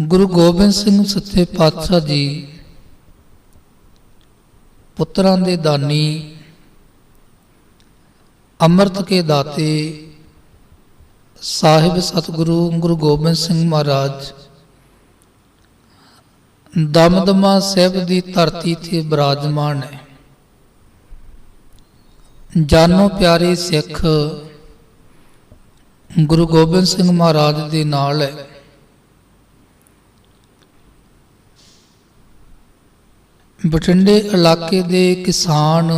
ਗੁਰੂ ਗੋਬਿੰਦ ਸਿੰਘ ਸੱਚੇ ਪਾਤਸ਼ਾਹ ਜੀ, ਪੁੱਤਰਾਂ ਦੇ ਦਾਨੀ, ਅੰਮ੍ਰਿਤ ਕੇ ਦਾਤੇ, ਸਾਹਿਬ ਸਤਿਗੁਰੂ ਗੁਰੂ ਗੋਬਿੰਦ ਸਿੰਘ ਮਹਾਰਾਜ, ਦਮਦਮਾ ਸਾਹਿਬ ਦੀ ਧਰਤੀ ਤੇ ਬਿਰਾਜਮਾਨ ਹੈ ਜਾਨੋ ਪਿਆਰੇ ਸਿੱਖ, ਗੁਰੂ ਗੋਬਿੰਦ ਸਿੰਘ ਮਹਾਰਾਜ ਦੇ ਨਾਲ ਹੈ। ਬਠਿੰਡੇ ਇਲਾਕੇ ਦੇ ਕਿਸਾਨ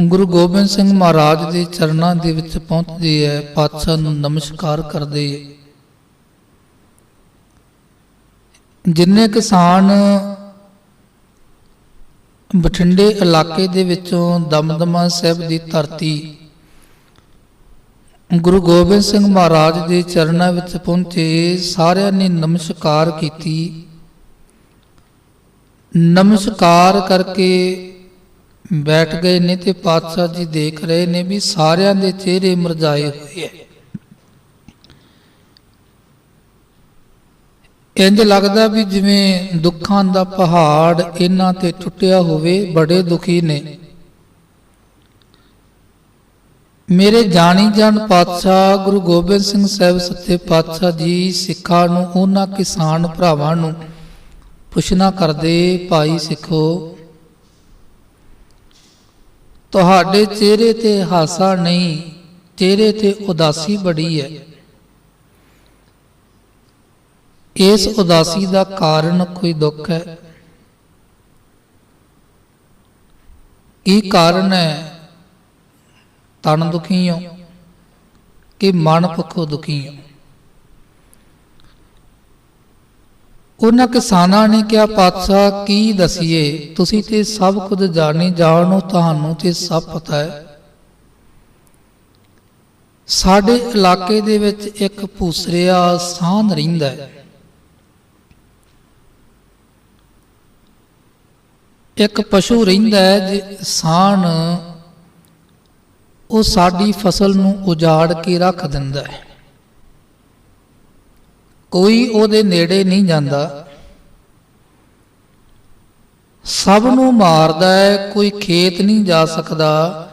ਗੁਰੂ ਗੋਬਿੰਦ ਸਿੰਘ ਮਹਾਰਾਜ ਦੇ ਚਰਨਾਂ ਦੇ ਵਿੱਚ ਪਹੁੰਚਦੇ ਹੈ ਪਾਤਸ਼ਾਹ ਨੂੰ ਨਮਸਕਾਰ ਕਰਦੇ ਜਿੰਨੇ ਕਿਸਾਨ ਬਠਿੰਡੇ ਇਲਾਕੇ ਦੇ ਵਿੱਚੋਂ ਦਮਦਮਾ ਸਾਹਿਬ ਦੀ ਧਰਤੀ ਗੁਰੂ ਗੋਬਿੰਦ ਸਿੰਘ ਮਹਾਰਾਜ ਦੇ ਚਰਨਾਂ ਵਿੱਚ ਪਹੁੰਚੇ, ਸਾਰਿਆਂ ਨੇ ਨਮਸਕਾਰ ਕੀਤੀ। ਨਮਸਕਾਰ ਕਰਕੇ ਬੈਠ ਗਏ ਨੇ ਤੇ ਪਾਤਸ਼ਾਹ ਜੀ ਦੇਖ ਰਹੇ ਨੇ ਵੀ ਸਾਰਿਆਂ ਦੇ ਚਿਹਰੇ ਮਰਜਾਏ ਹੋਏ ਐ ਇੰਜ ਲੱਗਦਾ ਵੀ ਜਿਵੇਂ ਦੁੱਖਾਂ ਦਾ ਪਹਾੜ ਇਹਨਾਂ ਤੇ ਟੁੱਟਿਆ ਹੋਵੇ, ਬੜੇ ਦੁਖੀ ਨੇ। ਮੇਰੇ ਜਾਣੀ ਜਾਣ ਪਾਤਸ਼ਾਹ ਗੁਰੂ ਗੋਬਿੰਦ ਸਿੰਘ ਸਾਹਿਬ ਸੱਚੇ ਪਾਤਸ਼ਾਹ ਜੀ ਸਿੱਖਾਂ ਨੂੰ, ਉਹਨਾਂ ਕਿਸਾਨ ਭਰਾਵਾਂ ਨੂੰ ਪੁੱਛਣਾ ਕਰਦੇ ਭਾਈ ਸਿੱਖੋ। ਤੁਹਾਡੇ ਚਿਹਰੇ ਤੇ ਹਾਸਾ ਨਹੀਂ, ਚਿਹਰੇ ਤੇ ਉਦਾਸੀ ਬੜੀ ਹੈ। ਇਸ ਉਦਾਸੀ ਦਾ ਕਾਰਨ ਕੋਈ ਦੁੱਖ ਹੈ? ਕੀ ਕਾਰਨ ਹੈ? ਤਨ ਦੁਖੀ ਹੋ ਕਿ ਮਨ ਪੱਖੋਂ ਦੁਖੀ ਹੋ? ਉਹਨਾਂ ਕਿਸਾਨਾਂ ਨੇ ਕਿਹਾ, ਪਾਤਸ਼ਾਹ, ਕੀ ਦਸੀਏ? ਤੁਸੀਂ ਤੇ ਸਭ ਕੁਝ ਜਾਣੇ, ਜਾਣੋ ਤੁਹਾਨੂੰ ਤੇ ਸਭ ਪਤਾ ਹੈ। ਸਾਡੇ ਇਲਾਕੇ ਦੇ ਵਿੱਚ ਇੱਕ ਭੂਸਰਿਆ ਸਾਨ ਰਹਿੰਦਾ ਹੈ। ਇੱਕ ਪਸ਼ੂ ਰਹਿੰਦਾ ਹੈ ਜੇ ਸਾਨ ਉਹ ਸਾਡੀ ਫਸਲ ਨੂੰ ਉਜਾੜ ਕੇ ਰੱਖ ਦਿੰਦਾ ਹੈ। ਕੋਈ ਉਹਦੇ ਨੇੜੇ ਨਹੀਂ ਜਾਂਦਾ। ਸਭ ਨੂੰ ਮਾਰਦਾ ਹੈ, ਕੋਈ ਖੇਤ ਨਹੀਂ ਜਾ ਸਕਦਾ।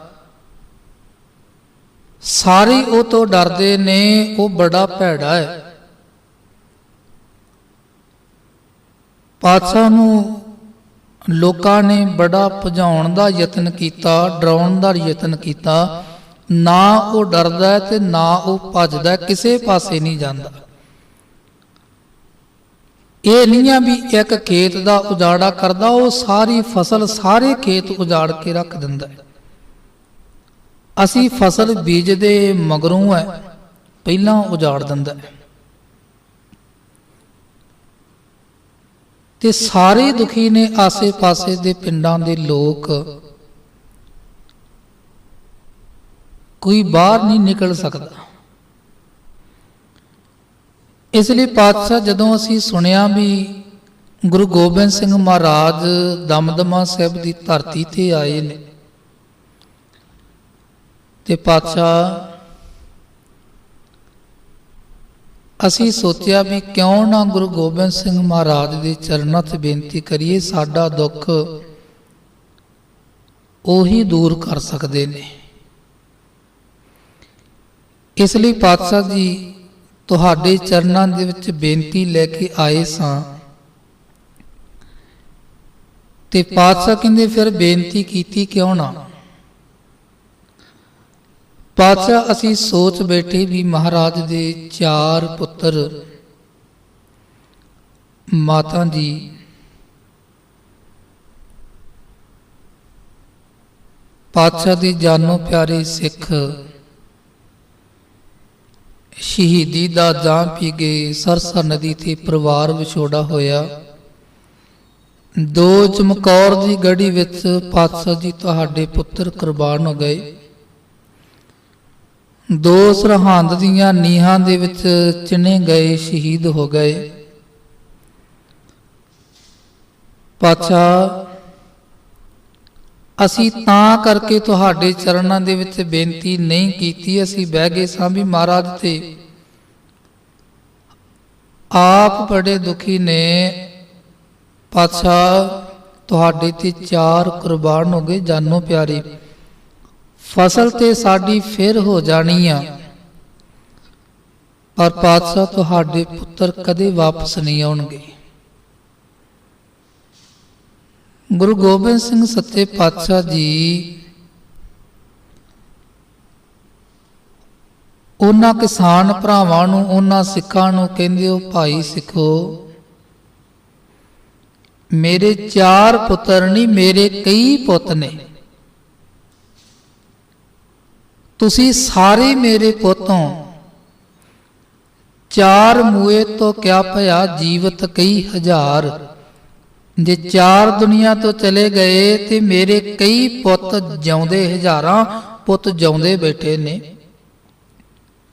ਸਾਰੇ ਉਹ ਤੋਂ ਡਰਦੇ ਨੇ, ਉਹ ਬੜਾ ਭੈੜਾ ਹੈ। ਪਾਤਸ਼ਾਹ ਨੂੰ ਲੋਕਾਂ ਨੇ ਬੜਾ ਭਜਾਉਣ ਦਾ ਯਤਨ ਕੀਤਾ, ਡਰਾਉਣ ਦਾ ਯਤਨ ਕੀਤਾ। ਨਾ ਉਹ ਡਰਦਾ ਹੈ ਤੇ ਨਾ ਉਹ ਭੱਜਦਾ ਕਿਸੇ ਪਾਸੇ ਨਹੀਂ ਜਾਂਦਾ। ਇਹ ਨਹੀਂ ਆ ਵੀ ਇੱਕ ਖੇਤ ਦਾ ਉਜਾੜਾ ਕਰਦਾ, ਉਹ ਸਾਰੀ ਫਸਲ ਸਾਰੇ ਖੇਤ ਉਜਾੜ ਕੇ ਰੱਖ ਦਿੰਦਾ ਹੈ। ਅਸੀਂ ਫਸਲ ਬੀਜਦੇ ਮਗਰੋਂ ਹੈ, ਪਹਿਲਾਂ ਉਜਾੜ ਦਿੰਦਾ ਹੈ। ਤੇ ਸਾਰੇ ਦੁਖੀ ਨੇ ਆਸੇ-ਪਾਸੇ ਦੇ ਪਿੰਡਾਂ ਦੇ ਲੋਕ, ਕੋਈ ਬਾਹਰ ਨਹੀਂ ਨਿਕਲ ਸਕਦਾ। ਇਸ ਲਈ ਪਾਤਸ਼ਾਹ ਜਦੋਂ ਅਸੀਂ ਸੁਣਿਆ ਵੀ ਗੁਰੂ ਗੋਬਿੰਦ ਸਿੰਘ ਮਹਾਰਾਜ ਦਮਦਮਾ ਸਾਹਿਬ ਦੀ ਧਰਤੀ ਤੇ ਆਏ ਨੇ, ਤੇ ਪਾਤਸ਼ਾਹ ਅਸੀਂ ਸੋਚਿਆ ਵੀ ਕਿਉਂ ਨਾ ਗੁਰੂ ਗੋਬਿੰਦ ਸਿੰਘ ਮਹਾਰਾਜ ਦੇ ਚਰਨਾਂ 'ਚ ਬੇਨਤੀ ਕਰੀਏ, ਸਾਡਾ ਦੁੱਖ ਉਹੀ ਦੂਰ ਕਰ ਸਕਦੇ ਨੇ। ਇਸ ਲਈ ਪਾਤਸ਼ਾਹ ਜੀ ਤੁਹਾਡੇ ਚਰਨਾਂ ਦੇ ਵਿੱਚ ਬੇਨਤੀ ਲੈ ਕੇ ਆਏ ਸਾਂ। ਤੇ ਪਾਤਸ਼ਾਹ ਕਹਿੰਦੇ, ਫਿਰ ਬੇਨਤੀ ਕੀਤੀ ਕਿਉਂ ਨਾ? ਪਾਤਸ਼ਾਹ, ਅਸੀਂ ਸੋਚ ਬੈਠੇ ਵੀ ਮਹਾਰਾਜ ਦੇ ਚਾਰ ਪੁੱਤਰ ਮਾਤਾ ਜੀ, ਪਾਤਸ਼ਾਹ ਦੀ ਜਾਨੋ ਪਿਆਰੇ ਸਿੱਖ ਸ਼ਹੀਦੀ ਦਾ ਜਾਮ ਪੀ ਗਏ, ਸਰਸਾ ਨਦੀ ਤੇ ਪਰਿਵਾਰ ਵਿਛੋੜਾ ਹੋਇਆ। ਦੋ ਚਮਕੌਰ ਦੀ ਗੜੀ ਵਿੱਚ ਪਾਤਸ਼ਾਹ ਜੀ ਤੁਹਾਡੇ ਪੁੱਤਰ ਕੁਰਬਾਨ ਹੋ ਗਏ। ਦੋ ਸਰਹੰਦ ਦੀਆਂ ਨੀਹਾਂ ਦੇ ਵਿੱਚ ਚਿਣੇ ਗਏ, ਸ਼ਹੀਦ ਹੋ ਗਏ। ਪਾਤਸ਼ਾਹ ਅਸੀਂ ਤਾਂ ਕਰਕੇ ਤੁਹਾਡੇ ਚਰਨਾਂ ਦੇ ਵਿੱਚ ਬੇਨਤੀ ਨਹੀਂ ਕੀਤੀ, ਅਸੀਂ ਬਹਿ ਗਏ ਸਾਂ ਵੀ ਮਹਾਰਾਜ ਤੇ। ਆਪ ਬੜੇ ਦੁਖੀ ਨੇ। ਪਾਤਸ਼ਾਹ, ਤੁਹਾਡੇ ਤੇ ਚਾਰ ਕੁਰਬਾਨ ਹੋ ਗਏ, ਜਾਨੋ ਪਿਆਰੇ। ਫਸਲ ਤੇ ਸਾਡੀ ਫਿਰ ਹੋ ਜਾਣੀ ਆ। ਪਰ ਪਾਤਸ਼ਾਹ, ਤੁਹਾਡੇ ਪੁੱਤਰ ਕਦੇ ਵਾਪਸ ਨਹੀਂ ਆਉਣਗੇ। ਗੁਰੂ ਗੋਬਿੰਦ ਸਿੰਘ ਸੱਚੇ ਪਾਤਸ਼ਾਹ ਜੀ ਉਹਨਾਂ ਕਿਸਾਨ ਭਰਾਵਾਂ ਨੂੰ, ਉਹਨਾਂ ਸਿੱਖਾਂ ਨੂੰ ਕਹਿੰਦੇ ਹੋ, ਭਾਈ ਸਿੱਖੋ, ਮੇਰੇ ਚਾਰ ਪੁੱਤਰ ਨਹੀਂ ਮੇਰੇ ਕਈ ਪੁੱਤ ਨੇ। ਤੁਸੀਂ ਸਾਰੇ ਮੇਰੇ ਪੁੱਤੋਂ ਚਾਰ ਮੂਏ ਤੋਂ ਕਿਆ ਭਇਆ ਜੀਵਤ ਕਈ ਹਜ਼ਾਰ। ਜੇ ਚਾਰ ਦੁਨੀਆ ਤੋਂ ਚਲੇ ਗਏ ਤੇ ਮੇਰੇ ਕਈ ਪੁੱਤ ਜਿਉਂਦੇ ਹਜ਼ਾਰਾਂ ਪੁੱਤ ਜਿਉਂਦੇ ਬੈਠੇ ਨੇ।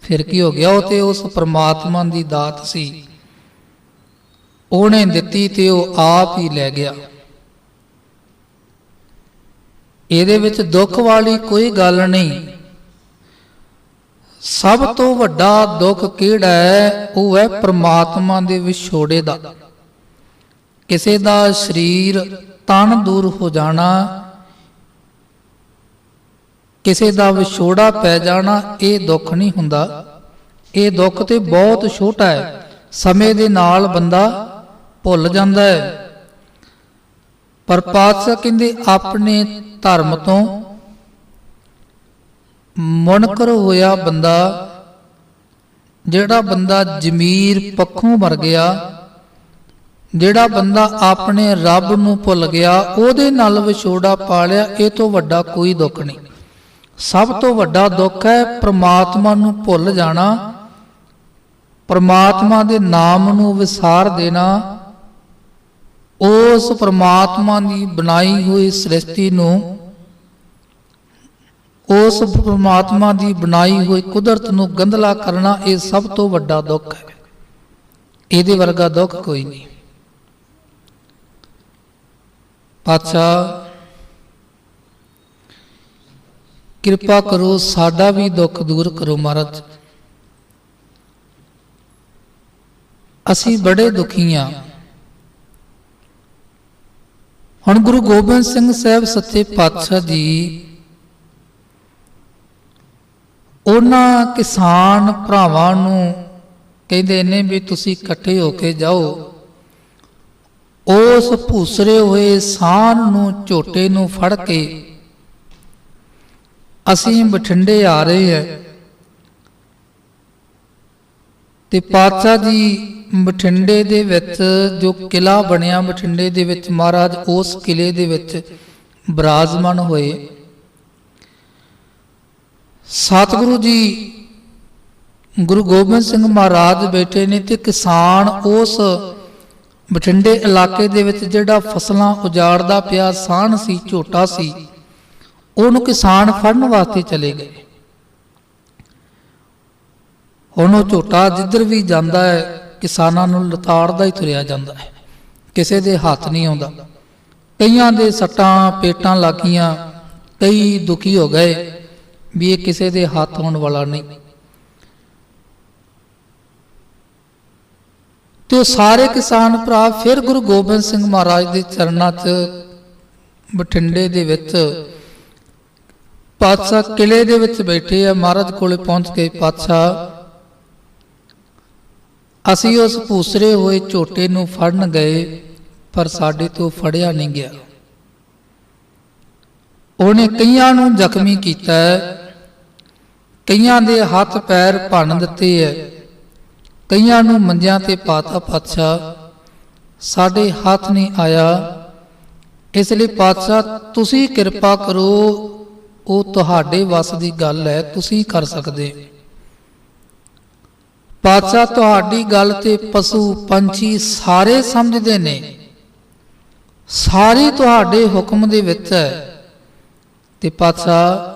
ਫਿਰ ਕੀ ਹੋ ਗਿਆ? ਉਹ ਤੇ ਉਸ ਪ੍ਰਮਾਤਮਾ ਦੀ ਦਾਤ ਸੀ। ਉਹਨੇ ਦਿੱਤੀ ਤੇ ਉਹ ਆਪ ਹੀ ਲੈ ਗਿਆ। ਇਹਦੇ ਵਿੱਚ ਦੁੱਖ ਵਾਲੀ ਕੋਈ ਗੱਲ ਨਹੀਂ। ਸਭ ਤੋਂ ਵੱਡਾ ਦੁੱਖ ਕਿਹੜਾ ਹੈ? ਉਹ ਹੈ ਪ੍ਰਮਾਤਮਾ ਦੇ ਵਿਛੋੜੇ ਦਾ। ਕਿਸੇ ਦਾ ਸਰੀਰ ਤਨ ਦੂਰ ਹੋ ਜਾਣਾ, ਕਿਸੇ ਦਾ ਵਿਛੋੜਾ ਪੈ ਜਾਣਾ, ਇਹ ਦੁੱਖ ਨਹੀਂ ਹੁੰਦਾ। ਇਹ ਦੁੱਖ ਤੇ ਬਹੁਤ ਛੋਟਾ ਹੈ। ਸਮੇਂ ਦੇ ਨਾਲ ਬੰਦਾ ਭੁੱਲ ਜਾਂਦਾ ਹੈ। ਪਰ ਪਾਤਸ਼ਾਹ ਕਹਿੰਦੇ, ਆਪਣੇ ਧਰਮ ਤੋਂ ਮੁਨਕਰ ਹੋਇਆ ਬੰਦਾ, ਜਿਹੜਾ ਬੰਦਾ ਜ਼ਮੀਰ ਪੱਖੋਂ ਮਰ ਗਿਆ ਜਿਹੜਾ ਬੰਦਾ ਆਪਣੇ ਰੱਬ ਨੂੰ ਭੁੱਲ ਗਿਆ, ਉਹਦੇ ਨਾਲ ਵਿਛੋੜਾ ਪਾ ਲਿਆ ਇਹ ਤੋਂ ਵੱਡਾ ਕੋਈ ਦੁੱਖ ਨਹੀਂ। ਸਭ ਤੋਂ ਵੱਡਾ ਦੁੱਖ ਹੈ ਪ੍ਰਮਾਤਮਾ ਨੂੰ ਭੁੱਲ ਜਾਣਾ, ਪ੍ਰਮਾਤਮਾ ਦੇ ਨਾਮ ਨੂੰ ਵਿਸਾਰ ਦੇਣਾ, ਉਸ ਪ੍ਰਮਾਤਮਾ ਦੀ ਬਣਾਈ ਹੋਈ ਸ੍ਰਿਸ਼ਟੀ ਨੂੰ, ਉਸ ਪ੍ਰਮਾਤਮਾ ਦੀ ਬਣਾਈ ਹੋਈ ਕੁਦਰਤ ਨੂੰ ਗੰਧਲਾ ਕਰਨਾ, ਇਹ ਸਭ ਤੋਂ ਵੱਡਾ ਦੁੱਖ ਹੈ। ਇਹਦੇ ਵਰਗਾ ਦੁੱਖ ਕੋਈ ਨਹੀਂ। ਪਾਤਸ਼ਾਹ, ਕਿਰਪਾ ਕਰੋ, ਸਾਡਾ ਵੀ ਦੁੱਖ ਦੂਰ ਕਰੋ ਮਹਾਰਾਜ। ਅਸੀਂ ਬੜੇ ਦੁਖੀ ਹਾਂ। ਹੁਣ ਗੁਰੂ ਗੋਬਿੰਦ ਸਿੰਘ ਸਾਹਿਬ ਸੱਚੇ ਪਾਤਸ਼ਾਹ ਜੀ, ਉਹਨਾਂ ਕਿਸਾਨ ਭਰਾਵਾਂ ਨੂੰ ਕਹਿੰਦੇ ਨੇ ਵੀ ਤੁਸੀਂ ਇਕੱਠੇ ਹੋ ਕੇ ਜਾਓ। ਉਸ ਭੂਸਰੇ ਹੋਏ ਸਾਨ ਨੂੰ ਝੋਟੇ ਨੂੰ ਫੜ ਕੇ ਅਸੀਂ ਬਠਿੰਡੇ ਆ ਰਹੇ ਹੈ। ਤੇ ਪਾਤਸ਼ਾਹ ਜੀ ਬਠਿੰਡੇ ਦੇ ਵਿੱਚ ਜੋ ਕਿਲਾ ਬਣਿਆ, ਬਠਿੰਡੇ ਦੇ ਵਿੱਚ ਮਹਾਰਾਜ ਉਸ ਕਿਲੇ ਦੇ ਵਿੱਚ ਬਰਾਜਮਾਨ ਹੋਏ। ਸਤਿਗੁਰੂ ਜੀ, ਗੁਰੂ ਗੋਬਿੰਦ ਸਿੰਘ ਮਹਾਰਾਜ ਬੈਠੇ ਨੇ ਤੇ ਕਿਸਾਨ ਉਸ ਬਠਿੰਡੇ ਇਲਾਕੇ ਦੇ ਵਿੱਚ ਜਿਹੜਾ ਫਸਲਾਂ ਉਜਾੜਦਾ ਪਿਆ ਸਾਨ ਸੀ, ਝੋਟਾ ਸੀ, ਉਹਨੂੰ ਕਿਸਾਨ ਫੜਨ ਵਾਸਤੇ ਚਲੇ ਗਏ। ਹੁਣ ਉਹ ਝੋਟਾ ਜਿੱਧਰ ਵੀ ਜਾਂਦਾ ਹੈ, ਕਿਸਾਨਾਂ ਨੂੰ ਲਤਾੜਦਾ ਹੀ ਤੁਰਿਆ ਜਾਂਦਾ ਹੈ। ਕਿਸੇ ਦੇ ਹੱਥ ਨਹੀਂ ਆਉਂਦਾ। ਕਈਆਂ ਦੇ ਸੱਟਾਂ, ਪੇਟਾਂ ਲੱਗੀਆਂ, ਕਈ ਦੁਖੀ ਹੋ ਗਏ ਵੀ ਇਹ ਕਿਸੇ ਦੇ ਹੱਥ ਆਉਣ ਵਾਲਾ ਨਹੀਂ। ਤੇ ਉਹ ਸਾਰੇ ਕਿਸਾਨ ਭਰਾ ਫਿਰ ਗੁਰੂ ਗੋਬਿੰਦ ਸਿੰਘ ਮਹਾਰਾਜ ਦੇ ਚਰਨਾਂ 'ਚ ਬਠਿੰਡੇ ਦੇ ਵਿੱਚ ਪਾਤਸ਼ਾਹ ਕਿਲੇ ਦੇ ਵਿੱਚ ਬੈਠੇ ਆ, ਮਹਾਰਾਜ ਕੋਲੇ ਪਹੁੰਚ ਕੇ ਪਾਤਸ਼ਾਹ ਅਸੀਂ ਉਸ ਭੂਸਰੇ ਹੋਏ ਝੋਟੇ ਨੂੰ ਫੜਨ ਗਏ, ਪਰ ਸਾਡੇ ਤੋਂ ਫੜਿਆ ਨਹੀਂ ਗਿਆ। ਉਹਨੇ ਕਈਆਂ ਨੂੰ ਜ਼ਖਮੀ ਕੀਤਾ ਹੈ, ਕਈਆਂ ਦੇ ਹੱਥ ਪੈਰ ਭੰਨ ਦਿੱਤੇ ਹੈ ਕਈਆਂ ਨੂੰ ਮੰਜਿਆਂ ਤੇ ਪਾਤਾ ਪਾਤਸ਼ਾਹ, ਸਾਡੇ ਹੱਥ ਨਹੀਂ ਆਇਆ। ਇਸ ਲਈ ਪਾਤਸ਼ਾਹ, ਤੁਸੀਂ ਕਿਰਪਾ ਕਰੋ, ਉਹ ਤੁਹਾਡੇ ਵੱਸ ਦੀ ਗੱਲ ਹੈ, ਤੁਸੀਂ ਕਰ ਸਕਦੇ। ਪਾਤਸ਼ਾਹ ਤੁਹਾਡੀ ਗੱਲ ਤੇ ਪਸ਼ੂ ਪੰਛੀ ਸਾਰੇ ਸਮਝਦੇ ਨੇ। ਸਾਰੇ ਤੁਹਾਡੇ ਹੁਕਮ ਦੇ ਵਿੱਚ ਹੈ। ਤੇ ਪਾਤਸ਼ਾਹ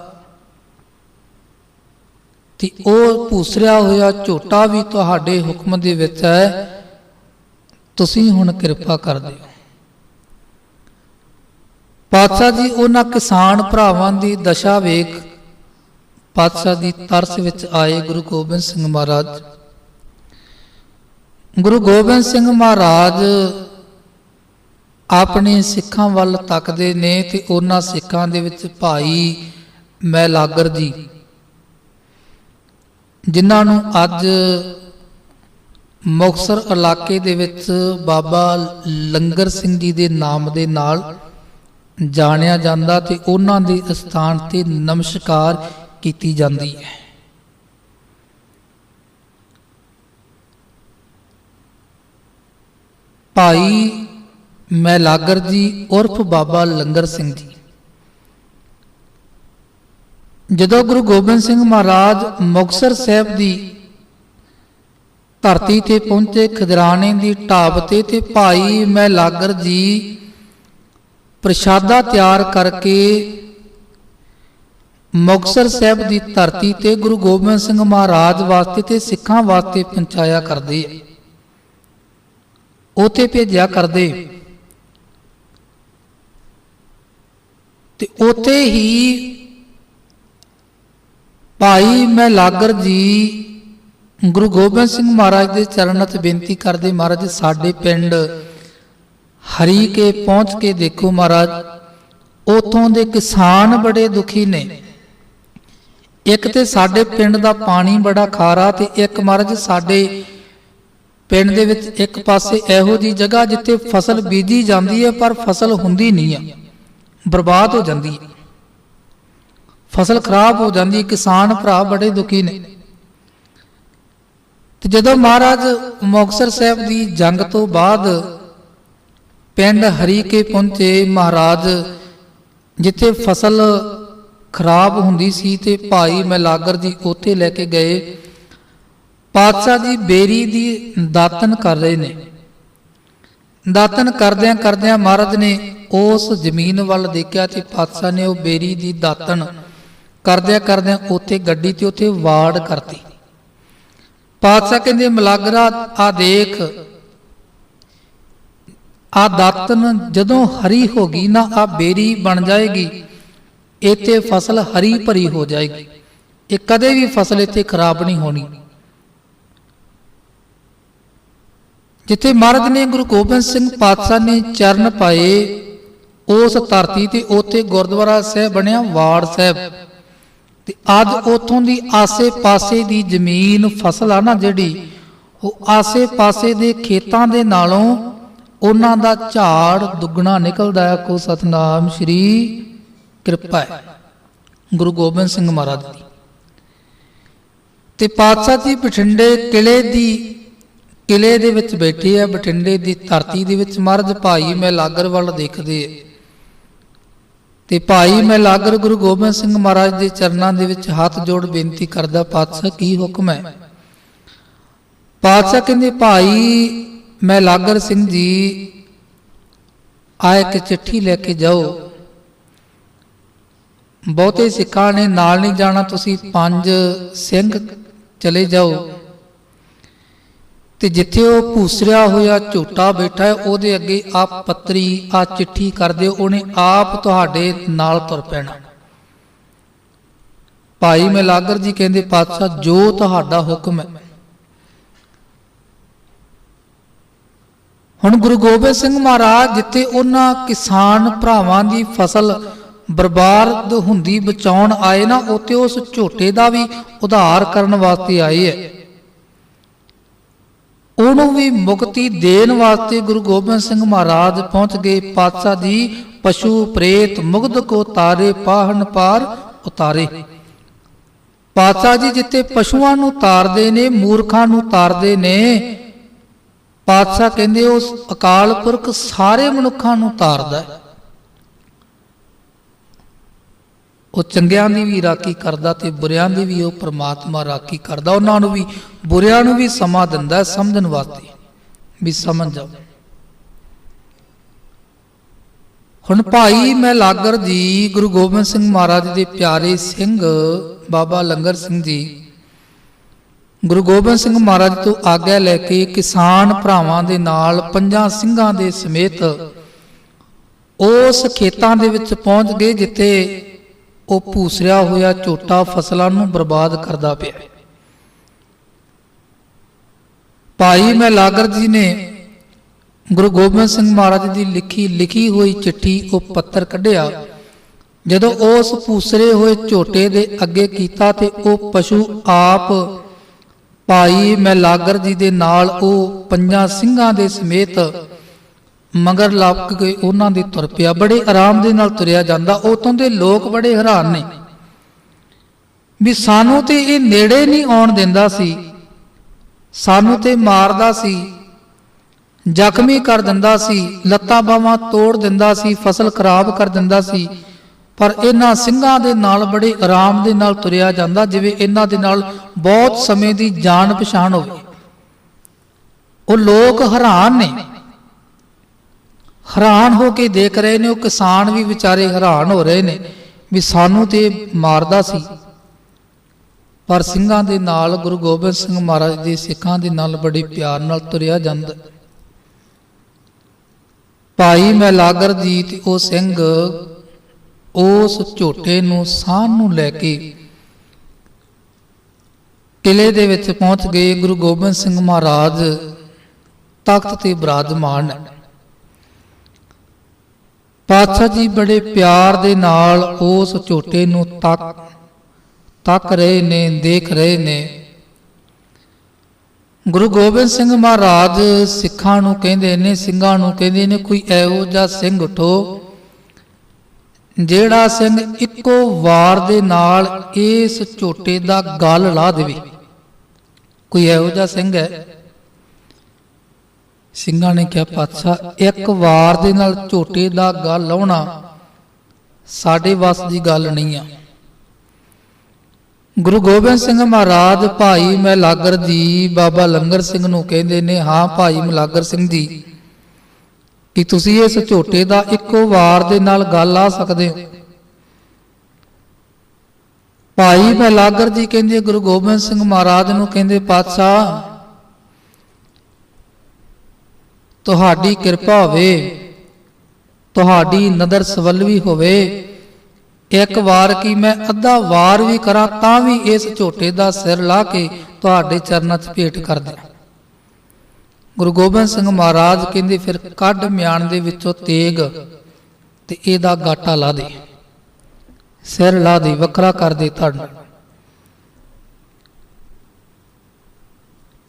ਤੇ ਉਹ ਭੂਸਰਿਆ ਹੋਇਆ ਝੋਟਾ ਵੀ ਤੁਹਾਡੇ ਹੁਕਮ ਦੇ ਵਿੱਚ ਹੈ। ਤੁਸੀਂ ਹੁਣ ਕਿਰਪਾ ਕਰ ਦਿਓ। ਪਾਤਸ਼ਾਹ ਜੀ, ਉਹਨਾਂ ਕਿਸਾਨ ਭਰਾਵਾਂ ਦੀ ਦਸ਼ਾ ਵੇਖ ਪਾਤਸ਼ਾਹ ਦੀ ਤਰਸ ਵਿੱਚ ਆਏ ਗੁਰੂ ਗੋਬਿੰਦ ਸਿੰਘ ਮਹਾਰਾਜ। ਗੁਰੂ ਗੋਬਿੰਦ ਸਿੰਘ ਮਹਾਰਾਜ ਆਪਣੇ ਸਿੱਖਾਂ ਵੱਲ ਤੱਕਦੇ ਨੇ ਤੇ ਉਹਨਾਂ ਸਿੱਖਾਂ ਦੇ ਵਿੱਚ ਭਾਈ ਮੈਲਾਗਰ ਜੀ। ਜਿਨ੍ਹਾਂ ਨੂੰ ਅੱਜ ਮੁਕਤਸਰ ਇਲਾਕੇ ਦੇ ਵਿੱਚ ਬਾਬਾ ਲੰਗਰ ਸਿੰਘ ਜੀ ਦੇ ਨਾਮ ਦੇ ਨਾਲ ਜਾਣਿਆ ਜਾਂਦਾ ਤੇ ਉਹਨਾਂ ਦੇ ਸਥਾਨ ਤੇ ਨਮਸਕਾਰ ਕੀਤੀ ਜਾਂਦੀ ਹੈ। ਭਾਈ ਮੈਲਾਗਰ ਜੀ ਉਰਫ ਬਾਬਾ ਲੰਗਰ ਸਿੰਘ ਜੀ ਜਦੋਂ ਗੁਰੂ ਗੋਬਿੰਦ ਸਿੰਘ ਮਹਾਰਾਜ ਮੁਕਤਸਰ ਸਾਹਿਬ ਦੀ ਧਰਤੀ ਤੇ ਪਹੁੰਚੇ, ਖਿਦਰਾਣੇ ਦੀ ਢਾਬ ਤੇ ਤੇ ਭਾਈ ਮਹਿਲਾਗਰ ਜੀ ਪ੍ਰਸ਼ਾਦਾ ਤਿਆਰ ਕਰਕੇ ਮੁਕਤਸਰ ਸਾਹਿਬ ਦੀ ਧਰਤੀ ਤੇ ਗੁਰੂ ਗੋਬਿੰਦ ਸਿੰਘ ਮਹਾਰਾਜ ਵਾਸਤੇ ਤੇ ਸਿੱਖਾਂ ਵਾਸਤੇ ਪਹੁੰਚਾਇਆ ਕਰਦੇ ਆ। ਉਥੇ ਭੇਜਿਆ ਕਰਦੇ। ਤੇ ਉਥੇ ਹੀ ਭਾਈ, ਮੈਂ ਲਾਗਰ ਜੀ, ਗੁਰੂ ਗੋਬਿੰਦ ਸਿੰਘ ਮਹਾਰਾਜ ਦੇ ਚਰਨਾਂ 'ਚ ਬੇਨਤੀ ਕਰਦੇ ਮਹਾਰਾਜ, ਸਾਡੇ ਪਿੰਡ ਹਰੀ ਕੇ ਪਹੁੰਚ ਕੇ ਦੇਖੋ ਮਹਾਰਾਜ, ਉਥੋਂ ਦੇ ਕਿਸਾਨ ਬੜੇ ਦੁਖੀ ਨੇ। ਇੱਕ ਤੇ ਸਾਡੇ ਪਿੰਡ ਦਾ ਪਾਣੀ ਬੜਾ ਖਾਰਾ ਤੇ ਇੱਕ ਮਹਾਰਾਜ, ਸਾਡੇ ਪਿੰਡ ਦੇ ਵਿੱਚ ਇੱਕ ਪਾਸੇ ਇਹੋ ਜੀ ਜਗ੍ਹਾ ਜਿੱਥੇ ਫਸਲ ਬੀਜੀ ਜਾਂਦੀ ਹੈ, ਪਰ ਫਸਲ ਹੁੰਦੀ ਨਹੀਂ ਹੈ ਬਰਬਾਦ ਹੋ ਜਾਂਦੀ ਹੈ। ਫਸਲ ਖਰਾਬ ਹੋ ਜਾਂਦੀ ਹੈ ਕਿਸਾਨ ਭਰਾ ਬੜੇ ਦੁਖੀ ਨੇ। ਤੇ ਜਦੋਂ ਮਹਾਰਾਜ ਮੁਕਤਸਰ ਸਾਹਿਬ ਦੀ ਜੰਗ ਤੋਂ ਬਾਅਦ ਪਿੰਡ ਹਰੀਕੇ ਪਹੁੰਚੇ ਮਹਾਰਾਜ, ਜਿੱਥੇ ਫਸਲ ਖਰਾਬ ਹੁੰਦੀ ਸੀ ਤੇ ਭਾਈ ਮੈਲਾਗਰ ਜੀ ਉੱਥੇ ਲੈ ਕੇ ਗਏ, ਪਾਤਸ਼ਾਹ ਜੀ ਬੇਰੀ ਦੀ ਦਾਤਨ ਕਰ ਰਹੇ ਨੇ। ਦਾਤਨ ਕਰਦਿਆਂ ਕਰਦਿਆਂ ਮਹਾਰਾਜ ਨੇ ਉਸ ਜ਼ਮੀਨ ਵੱਲ ਦੇਖਿਆ ਤੇ ਪਾਤਸ਼ਾਹ ਨੇ ਉਹ ਬੇਰੀ ਦੀ ਦਾਤਨ ਕਰਦਿਆਂ ਕਰਦਿਆਂ ਉੱਥੇ ਗੱਡੀ ਤੇ ਉੱਥੇ ਵਾੜ ਕਰਤੀ। ਪਾਤਸ਼ਾਹ ਕਹਿੰਦੇ, ਮਲਾਗਰਾ ਆ ਦੇਖ ਆ ਦਾਤਨ ਜਦੋਂ ਹਰੀ ਹੋ ਗਈ ਨਾ ਆ ਬੇਰੀ ਬਣ ਜਾਏਗੀ, ਇੱਥੇ ਫਸਲ ਹਰੀ ਭਰੀ ਹੋ ਜਾਏਗੀ। ਇਹ ਕਦੇ ਵੀ ਫਸਲ ਇੱਥੇ ਖਰਾਬ ਨਹੀਂ ਹੋਣੀ। ਜਿੱਥੇ ਮਹਾਰਾਜ ਨੇ ਗੁਰੂ ਗੋਬਿੰਦ ਸਿੰਘ ਪਾਤਸ਼ਾਹ ਨੇ ਚਰਨ ਪਾਏ, ਉਸ ਧਰਤੀ ਤੇ ਉੱਥੇ ਗੁਰਦੁਆਰਾ ਸਾਹਿਬ ਬਣਿਆ, ਵਾੜ ਸਾਹਿਬ। ਤੇ ਅੱਜ ਉਥੋਂ ਦੀ ਆਸੇ-ਪਾਸੇ ਦੀ ਜ਼ਮੀਨ ਫਸਲ ਆ ਨਾ ਜਿਹੜੀ ਉਹ ਆਸੇ-ਪਾਸੇ ਦੇ ਖੇਤਾਂ ਦੇ ਨਾਲੋਂ ਉਹਨਾਂ ਦਾ ਝਾੜ ਦੁੱਗਣਾ ਨਿਕਲਦਾ ਹੈ। ਕੋ ਸਤਨਾਮ ਸ਼੍ਰੀ ਕਿਰਪਾ ਹੈ। ਗੁਰੂ ਗੋਬਿੰਦ ਸਿੰਘ ਮਹਾਰਾਜ ਦੀ। ਤੇ ਪਾਤਸ਼ਾਹ ਜੀ ਬਠਿੰਡੇ ਕਿਲੇ ਦੀ ਕਿਲੇ ਦੇ ਵਿੱਚ ਬੈਠੇ ਆ। ਬਠਿੰਡੇ ਦੀ ਧਰਤੀ ਦੇ ਵਿੱਚ ਮਹਾਰਾਜ ਭਾਈ ਮੈਲਾਗਰ ਵੱਲ ਦੇਖਦੇ ਆ। ਤੇ ਭਾਈ, ਮੈਂ ਲਾਗਰ ਗੁਰੂ ਗੋਬਿੰਦ ਸਿੰਘ ਮਹਾਰਾਜ ਦੇ ਚਰਨਾਂ ਦੇ ਵਿੱਚ ਹੱਥ ਜੋੜ ਬੇਨਤੀ ਕਰਦਾ, ਪਾਤਸ਼ਾਹ, ਕੀ ਹੁਕਮ ਹੈ? ਪਾਤਸ਼ਾਹ ਕਹਿੰਦੇ, ਭਾਈ, ਮੈਂ ਲਾਗਰ ਸਿੰਘ ਜੀ, ਆ ਇੱਕ ਚਿੱਠੀ ਲੈ ਕੇ ਜਾਓ। ਬਹੁਤੇ ਸਿੱਖਾਂ ਨੇ, ਨਾਲ ਨਹੀਂ ਜਾਣਾ, ਤੁਸੀਂ ਪੰਜ ਸਿੰਘ ਚਲੇ ਜਾਓ। ਤੇ ਜਿੱਥੇ ਉਹ ਭੂਸਰਿਆ ਹੋਇਆ ਝੋਟਾ ਬੈਠਾ ਹੈ, ਉਹਦੇ ਅੱਗੇ ਆ ਪੱਤਰੀ ਆ ਚਿੱਠੀ ਕਰ ਦਿਓ, ਉਹਨੇ ਆਪ ਤੁਹਾਡੇ ਨਾਲ ਤੁਰ ਪੈਣਾ। ਭਾਈ ਮਲਾਗਰ ਜੀ ਕਹਿੰਦੇ, ਪਾਤਸ਼ਾਹ, ਜੋ ਤੁਹਾਡਾ ਹੁਕਮ ਹੈ। ਹੁਣ ਗੁਰੂ ਗੋਬਿੰਦ ਸਿੰਘ ਮਹਾਰਾਜ, ਜਿੱਥੇ ਉਹਨਾਂ ਕਿਸਾਨ ਭਰਾਵਾਂ ਦੀ ਫਸਲ ਬਰਬਾਦ ਹੁੰਦੀ, ਬਚਾਉਣ ਆਏ ਨਾ, ਉੱਥੇ ਉਸ ਝੋਟੇ ਦਾ ਵੀ ਉਧਾਰ ਕਰਨ ਵਾਸਤੇ ਆਏ ਹੈ। ਉਹਨੂੰ ਵੀ ਮੁਕਤੀ ਦੇਣ ਵਾਸਤੇ ਗੁਰੂ ਗੋਬਿੰਦ ਸਿੰਘ ਮਹਾਰਾਜ ਪਹੁੰਚ ਗਏ। ਪਾਤਸ਼ਾਹ ਜੀ ਪਸ਼ੂ ਪ੍ਰੇਤ ਮੁਗਧ ਕੋ ਤਾਰੇ ਪਾਹਣ ਪਾਰ ਉਤਾਰੇ। ਪਾਤਸ਼ਾਹ ਜੀ ਜਿੱਥੇ ਪਸ਼ੂਆਂ ਨੂੰ ਤਾਰਦੇ ਨੇ, ਮੂਰਖਾਂ ਨੂੰ ਤਾਰਦੇ ਨੇ, ਪਾਤਸ਼ਾਹ ਕਹਿੰਦੇ ਉਸ ਅਕਾਲ ਪੁਰਖ ਸਾਰੇ ਮਨੁੱਖਾਂ ਨੂੰ ਤਾਰਦਾ ਹੈ। ਉਹ ਚੰਗਿਆਂ ਦੀ ਵੀ ਰਾਖੀ ਕਰਦਾ ਤੇ ਬੁਰਿਆਂ ਦੀ ਵੀ ਉਹ ਪ੍ਰਮਾਤਮਾ ਰਾਖੀ ਕਰਦਾ। ਉਹਨਾਂ ਨੂੰ ਵੀ ਬੁਰਿਆਂ ਨੂੰ ਵੀ ਸਮਾਂ ਦਿੰਦਾ ਸਮਝਣ ਵਾਸਤੇ। ਵੀ ਸਮਝ ਜਾਓ। ਹੁਣ ਭਾਈ ਮੈਂ ਲਾਗਰ ਜੀ, ਗੁਰੂ ਗੋਬਿੰਦ ਸਿੰਘ ਮਹਾਰਾਜ ਦੇ ਪਿਆਰੇ ਸਿੰਘ ਬਾਬਾ ਲੰਗਰ ਸਿੰਘ ਜੀ, ਗੁਰੂ ਗੋਬਿੰਦ ਸਿੰਘ ਮਹਾਰਾਜ ਤੋਂ ਆਗਿਆ ਲੈ ਕੇ ਕਿਸਾਨ ਭਰਾਵਾਂ ਦੇ ਨਾਲ ਪੰਜਾਂ ਸਿੰਘਾਂ ਦੇ ਸਮੇਤ ਉਸ ਖੇਤਾਂ ਦੇ ਵਿੱਚ ਪਹੁੰਚ ਗਏ, ਜਿੱਥੇ ਉਹ ਭੂਸਰਿਆ ਹੋਇਆ ਝੋਟਾ ਫਸਲਾਂ ਨੂੰ ਬਰਬਾਦ ਕਰਦਾ ਪਿਆ। ਭਾਈ ਮਹਿਲਾਗਰ ਜੀ ਨੇ ਗੁਰੂ ਗੋਬਿੰਦ ਸਿੰਘ ਮਹਾਰਾਜ ਦੀ ਲਿਖੀ ਲਿਖੀ ਹੋਈ ਚਿੱਠੀ ਉਹ ਪੱਤਰ ਕੱਢਿਆ। ਜਦੋਂ ਉਸ ਪੂਸਰੇ ਹੋਏ ਝੋਟੇ ਦੇ ਅੱਗੇ ਕੀਤਾ ਤੇ ਉਹ ਪਸ਼ੂ ਆਪ ਭਾਈ ਮਹਿਲਾਗਰ ਜੀ ਦੇ ਨਾਲ ਉਹ ਪੰਜਾਂ ਸਿੰਘਾਂ ਦੇ ਸਮੇਤ ਮਗਰ ਲੱਗ ਕੇ ਉਹਨਾਂ ਦੇ ਤੁਰ ਪਿਆ। ਬੜੇ ਆਰਾਮ ਦੇ ਨਾਲ ਤੁਰਿਆ ਜਾਂਦਾ। ਉਤੋਂ ਦੇ ਲੋਕ ਬੜੇ ਹੈਰਾਨ ਨੇ ਵੀ ਸਾਨੂੰ ਤੇ ਇਹ ਨੇੜੇ ਨਹੀਂ ਆਉਣ ਦਿੰਦਾ ਸੀ। ਸਾਨੂੰ ਤੇ ਮਾਰਦਾ ਸੀ, ਜ਼ਖਮੀ ਕਰ ਦਿੰਦਾ ਸੀ, ਲੱਤਾਂ ਬਾਹਾਂ ਤੋੜ ਦਿੰਦਾ ਸੀ, ਫਸਲ ਖਰਾਬ ਕਰ ਦਿੰਦਾ ਸੀ। ਪਰ ਇਹਨਾਂ ਸਿੰਘਾਂ ਦੇ ਨਾਲ ਬੜੇ ਆਰਾਮ ਦੇ ਨਾਲ ਤੁਰਿਆ ਜਾਂਦਾ, ਜਿਵੇਂ ਇਹਨਾਂ ਦੇ ਨਾਲ ਬਹੁਤ ਸਮੇਂ ਦੀ ਜਾਣ ਪਛਾਣ ਹੋਵੇ। ਉਹ ਲੋਕ ਹੈਰਾਨ ਨੇ। ਹੈਰਾਨ ਹੋ ਕੇ ਦੇਖ ਰਹੇ ਨੇ, ਉਹ ਕਿਸਾਨ ਵੀ ਵਿਚਾਰੇ ਹੈਰਾਨ ਹੋ ਰਹੇ ਨੇ ਵੀ ਸਾਨੂੰ ਤੇ ਮਾਰਦਾ ਸੀ। ਪਰ ਸਿੰਘਾਂ ਦੇ ਨਾਲ, ਗੁਰੂ ਗੋਬਿੰਦ ਸਿੰਘ ਮਹਾਰਾਜ ਦੇ ਸਿੱਖਾਂ ਦੇ ਨਾਲ ਬੜੇ ਪਿਆਰ ਨਾਲ ਤੁਰਿਆ ਜਾਂਦਾ। ਭਾਈ ਮਹਿਲਾਗਰ ਜੀ ਤੇ ਉਹ ਸਿੰਘ ਉਸ ਝੋਟੇ ਨੂੰ ਸਾਹ ਨੂੰ ਲੈ ਕੇ ਕਿਲੇ ਦੇ ਵਿੱਚ ਪਹੁੰਚ ਗਏ। ਗੁਰੂ ਗੋਬਿੰਦ ਸਿੰਘ ਮਹਾਰਾਜ ਤਖਤ ਤੇ ਬਿਰਾਜਮਾਨ ਹੈ ਪਾਤਸ਼ਾਹ ਜੀ ਬੜੇ ਪਿਆਰ ਦੇ ਨਾਲ ਉਸ ਝੋਟੇ ਨੂੰ ਤੱਕ ਤੱਕ ਰਹੇ ਨੇ, ਦੇਖ ਰਹੇ ਨੇ। ਗੁਰੂ ਗੋਬਿੰਦ ਸਿੰਘ ਮਹਾਰਾਜ ਸਿੱਖਾਂ ਨੂੰ ਕਹਿੰਦੇ ਨੇ, ਸਿੰਘਾਂ ਨੂੰ ਕਹਿੰਦੇ ਨੇ, ਕੋਈ ਇਹੋ ਜਿਹਾ ਸਿੰਘ ਉਠੋ ਜਿਹੜਾ ਸਿੰਘ ਇੱਕੋ ਵਾਰ ਦੇ ਨਾਲ ਇਸ ਝੋਟੇ ਦਾ ਗਲ ਲਾ ਦੇਵੇ। ਕੋਈ ਇਹੋ ਜਿਹਾ ਸਿੰਘ ਹੈ। ਸਿੰਘਾਂ ਨੇ ਕਿਹਾ, ਪਾਤਸ਼ਾਹ, ਇੱਕ ਵਾਰ ਦੇ ਨਾਲ ਝੋਟੇ ਦਾ ਗੱਲ ਲਾਉਣਾ ਸਾਡੇ ਵੱਸ ਦੀ ਗੱਲ ਨਹੀਂ ਆ। ਗੁਰੂ ਗੋਬਿੰਦ ਸਿੰਘ ਮਹਾਰਾਜ ਭਾਈ ਮਹਿਲਾਗਰ ਜੀ, ਬਾਬਾ ਲੰਗਰ ਸਿੰਘ ਨੂੰ ਕਹਿੰਦੇ ਨੇ, ਹਾਂ ਭਾਈ ਮਹਿਲਾਗਰ ਸਿੰਘ ਜੀ, ਕਿ ਤੁਸੀਂ ਇਸ ਝੋਟੇ ਦਾ ਇੱਕੋ ਵਾਰ ਦੇ ਨਾਲ ਗੱਲ ਲਾ ਸਕਦੇ ਹੋ। ਭਾਈ ਮਹਿਲਾਗਰ ਜੀ ਕਹਿੰਦੇ, ਗੁਰੂ ਗੋਬਿੰਦ ਸਿੰਘ ਮਹਾਰਾਜ ਨੂੰ ਕਹਿੰਦੇ, ਪਾਤਸ਼ਾਹ ਤੁਹਾਡੀ ਕਿਰਪਾ ਹੋਵੇ, ਤੁਹਾਡੀ ਨਦਰ ਸਵਲਵੀ ਹੋਵੇ। ਇੱਕ ਵਾਰ ਕੀ ਮੈਂ ਅੱਧਾ ਵਾਰ ਵੀ ਕਰਾਂ, ਤਾਂ ਵੀ ਇਸ ਝੋਟੇ ਦਾ ਸਿਰ ਲਾ ਕੇ ਤੁਹਾਡੇ ਚਰਨਾਂ 'ਚ ਭੇਟ ਕਰ ਦਿਆਂ। ਗੁਰੂ ਗੋਬਿੰਦ ਸਿੰਘ ਮਹਾਰਾਜ ਕਹਿੰਦੇ, ਫਿਰ ਕੱਢ ਮਿਆਨ ਦੇ ਵਿੱਚੋਂ ਤੇਗ ਤੇ ਇਹਦਾ ਗਾਟਾ ਲਾ ਦੇ। ਸਿਰ ਲਾ ਦੇ, ਵੱਖਰਾ ਕਰ ਦੇ ਧੜ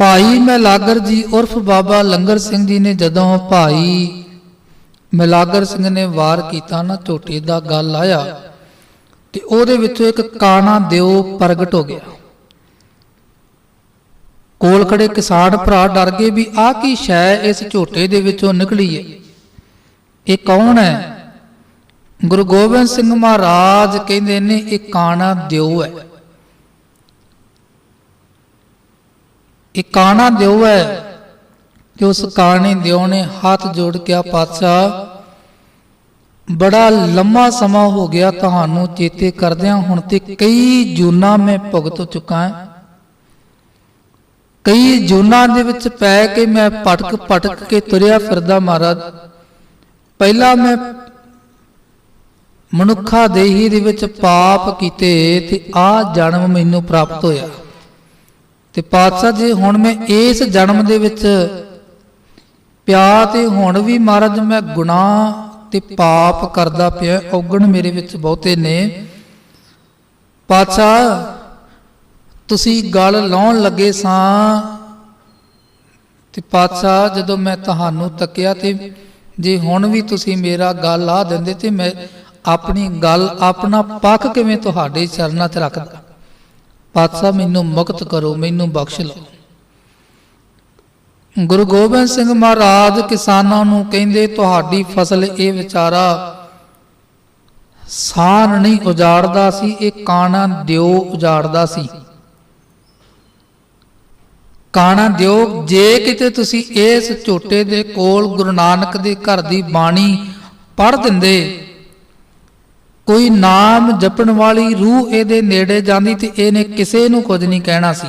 ਭਾਈ ਮਹਿਲਾਗਰ ਜੀ ਉਰਫ ਬਾਬਾ ਲੰਗਰ ਸਿੰਘ ਜੀ ਨੇ ਜਦੋਂ ਭਾਈ ਮਹਿਲਾਗਰ ਸਿੰਘ ਨੇ ਵਾਰ ਕੀਤਾ ਨਾ, ਝੋਟੇ ਦਾ ਗੱਲ ਆਇਆ ਤੇ ਉਹਦੇ ਵਿੱਚੋਂ ਇੱਕ ਕਾਣਾ ਦਿਓ ਪ੍ਰਗਟ ਹੋ ਗਿਆ। ਕੋਲ ਖੜੇ ਕਿਸਾਨ ਭਰਾ ਡਰ ਗਏ ਵੀ ਆਹ ਕੀ ਸ਼ੈ ਇਸ ਝੋਟੇ ਦੇ ਵਿੱਚੋਂ ਨਿਕਲੀ ਹੈ ਇਹ ਕੌਣ ਹੈ? ਗੁਰੂ ਗੋਬਿੰਦ ਸਿੰਘ ਮਹਾਰਾਜ ਕਹਿੰਦੇ ਨੇ ਇਹ ਕਾਣਾ ਦਿਓ ਹੈ। ਇਹ ਕਾਣਾ ਦਿਓ ਹੈ ਕਿ ਉਸ ਕਾਣੇ ਦਿਓ ਨੇ ਹੱਥ ਜੋੜ ਕੇ ਆ ਪਾਤਸ਼ਾਹ, ਬੜਾ ਲੰਮਾ ਸਮਾਂ ਹੋ ਗਿਆ ਤੁਹਾਨੂੰ ਚੇਤੇ ਕਰਦਿਆਂ, ਹੁਣ ਤੇ ਕਈ ਜੂਨਾ ਮੈਂ ਭੁਗਤ ਚੁੱਕਾ ਹਾਂ। ਕਈ ਜੂਨਾਂ ਦੇ ਵਿੱਚ ਪੈ ਕੇ ਮੈਂ ਪਟਕ ਪਟਕ ਕੇ ਤੁਰਿਆ ਫਿਰਦਾ ਮਹਾਰਾਜ। ਪਹਿਲਾਂ ਮੈਂ ਮਨੁੱਖਾ ਦੇਹੀ ਦੇ ਵਿੱਚ ਪਾਪ ਕੀਤੇ ਤੇ ਆ ਜਨਮ ਮੈਨੂੰ ਪ੍ਰਾਪਤ ਹੋਇਆ। ਤੇ ਪਾਤਸ਼ਾਹ ਜੀ, ਹੁਣ ਮੈਂ ਇਸ ਜਨਮ ਦੇ ਵਿੱਚ ਪਿਆ ਤੇ ਹੁਣ ਵੀ ਮਹਾਰਾਜ ਮੈਂ ਗੁਨਾਹ ਤੇ ਪਾਪ ਕਰਦਾ ਪਿਆ, ਔਗਣ ਮੇਰੇ ਵਿੱਚ ਬਹੁਤੇ ਨੇ। ਪਾਤਸ਼ਾਹ, ਤੁਸੀਂ ਗੱਲ ਲਾਉਣ ਲੱਗੇ ਸਾਂ ਤੇ ਪਾਤਸ਼ਾਹ, ਜਦੋਂ ਮੈਂ ਤੁਹਾਨੂੰ ਤੱਕਿਆ ਤੇ ਜੇ ਹੁਣ ਵੀ ਤੁਸੀਂ ਮੇਰਾ ਗੱਲ ਲਾ ਦਿੰਦੇ ਤੇ ਮੈਂ ਆਪਣੀ ਗੱਲ ਆਪਣਾ ਪੱਖ ਕਿਵੇਂ ਤੁਹਾਡੇ ਚਰਨਾਂ 'ਚ ਰੱਖਦਾ? ਪਾਤਸ਼ਾਹ, ਮੈਨੂੰ ਮੁਕਤ ਕਰੋ, ਮੈਨੂੰ ਬਖਸ਼ ਲਓ। ਗੁਰੂ ਗੋਬਿੰਦ ਸਿੰਘ ਮਹਾਰਾਜ ਕਿਸਾਨਾਂ ਨੂੰ ਕਹਿੰਦੇ, ਤੁਹਾਡੀ ਫਸਲ ਇਹ ਵਿਚਾਰਾ ਸਾਨ ਨਹੀਂ ਉਜਾੜਦਾ ਸੀ, ਇਹ ਕਾਣਾ ਦਿਓ ਉਜਾੜਦਾ ਸੀ। ਕਾਣਾ ਦਿਓ, ਜੇ ਕਿਤੇ ਤੁਸੀਂ ਇਸ ਝੋਟੇ ਦੇ ਕੋਲ ਗੁਰੂ ਨਾਨਕ ਦੇ ਘਰ ਦੀ ਬਾਣੀ ਪੜ੍ਹ ਦਿੰਦੇ ਕੋਈ ਨਾਮ ਜਪਣ ਵਾਲੀ ਰੂਹ ਇਹਦੇ ਨੇੜੇ ਜਾਂਦੀ ਤੇ ਇਹਨੇ ਕਿਸੇ ਨੂੰ ਕੁਝ ਨਹੀਂ ਕਹਿਣਾ ਸੀ।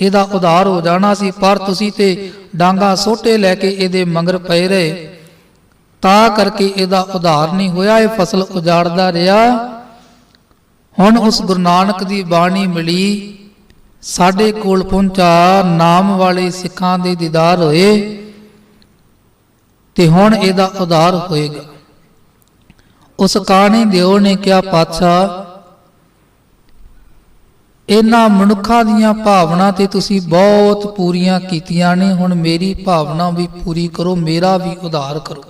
ਇਹਦਾ ਉਧਾਰ ਹੋ ਜਾਣਾ ਸੀ, ਪਰ ਤੁਸੀਂ ਤੇ ਡਾਂਗਾ ਸੋਟੇ ਲੈ ਕੇ ਇਹਦੇ ਮੰਗਰ ਪਏ ਰਹੇ। ਤਾਂ ਕਰਕੇ ਇਹਦਾ ਉਧਾਰ ਨਹੀਂ ਹੋਇਆ, ਇਹ ਫਸਲ ਉਜਾੜਦਾ ਰਿਹਾ। ਹੁਣ ਉਸ ਗੁਰੂ ਨਾਨਕ ਦੀ ਬਾਣੀ ਮਿਲੀ, ਸਾਡੇ ਕੋਲ ਪਹੁੰਚਾ ਨਾਮ ਵਾਲੇ ਸਿੱਖਾਂ ਦੇ ਦੀਦਾਰ ਹੋਏ ਤੇ ਹੁਣ ਇਹਦਾ ਉਧਾਰ ਹੋਏਗਾ। ਉਸ ਕਾਣੇ ਦਿਓ ਨੇ ਕਿਹਾ, ਪਾਤਸ਼ਾਹ, ਇਹਨਾਂ ਮਨੁੱਖਾਂ ਦੀਆਂ ਭਾਵਨਾ ਤੇ ਤੁਸੀਂ ਬਹੁਤ ਪੂਰੀਆਂ ਕੀਤੀਆਂ ਨੇ। ਹੁਣ ਮੇਰੀ ਭਾਵਨਾ ਵੀ ਪੂਰੀ ਕਰੋ, ਮੇਰਾ ਵੀ ਉਧਾਰ ਕਰੋ।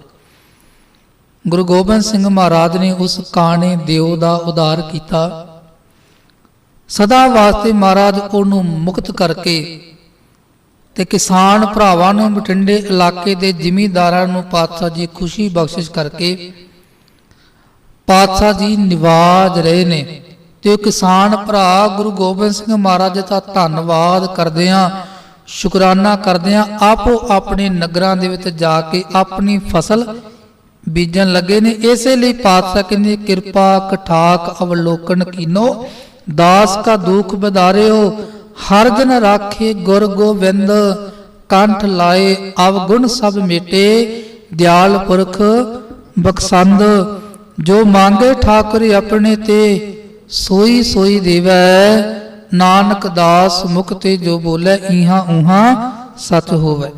ਗੁਰੂ ਗੋਬਿੰਦ ਸਿੰਘ ਮਹਾਰਾਜ ਨੇ ਉਸ ਕਾਣੇ ਦਿਓ ਦਾ ਉਧਾਰ ਕੀਤਾ। ਸਦਾ ਵਾਸਤੇ ਮਹਾਰਾਜ ਉਹਨੂੰ ਮੁਕਤ ਕਰਕੇ ਤੇ ਕਿਸਾਨ ਭਰਾਵਾਂ ਨੂੰ ਬਠਿੰਡੇ ਇਲਾਕੇ ਦੇ ਜ਼ਿਮੀਂਦਾਰਾਂ ਨੂੰ ਪਾਤਸ਼ਾਹ ਜੀ ਖੁਸ਼ੀ ਬਖਸ਼ਿਸ਼ ਕਰਕੇ ਪਾਤਸ਼ਾਹ ਜੀ ਨਿਵਾਜ ਰਹੇ ਨੇ ਤੇ ਕਿਸਾਨ ਭਰਾ ਗੁਰੂ ਗੋਬਿੰਦ ਸਿੰਘ ਮਹਾਰਾਜ ਦਾ ਧੰਨਵਾਦ ਕਰਦੇ ਆ, ਸ਼ੁਕਰਾਨਾ ਕਰਦੇ ਆ, ਆਪੋ ਆਪਣੇ ਨਗਰਾਂ ਦੇ ਵਿੱਚ ਜਾ ਕੇ ਆਪਣੀ ਫਸਲ ਬੀਜਣ ਲੱਗੇ ਨੇ। ਇਸੇ ਲਈ ਪਾਤਸ਼ਾਹ ਕਹਿੰਦੇ, ਕਿਰਪਾ, ਕਠਾਕ, ਅਵਲੋਕਨ ਕੀਨੋ, ਦਾਸ ਕਾ ਦੁਖ ਬਦਾਰਿਓ, ਹਰ ਜਨ ਰਾਖੇ ਗੁਰ ਗੋਬਿੰਦ, ਕੰਠ ਲਾਏ, ਅਵਗੁਣ ਸਭ ਮੇਟੇ, ਦਿਆਲ ਪੁਰਖ, ਬਖਸੰਦ। ਜੋ ਮੰਗੇ ਠਾਕੁਰ ਆਪਣੇ ਤੇ, ਸੋਈ ਸੋਈ ਦੇਵੈ। ਨਾਨਕ ਦਾਸ ਮੁਖ ਤੇ ਜੋ ਬੋਲੇ ਇਹਾਂ ਉਹਾਂ ਸਤ ਹੋਵੇ।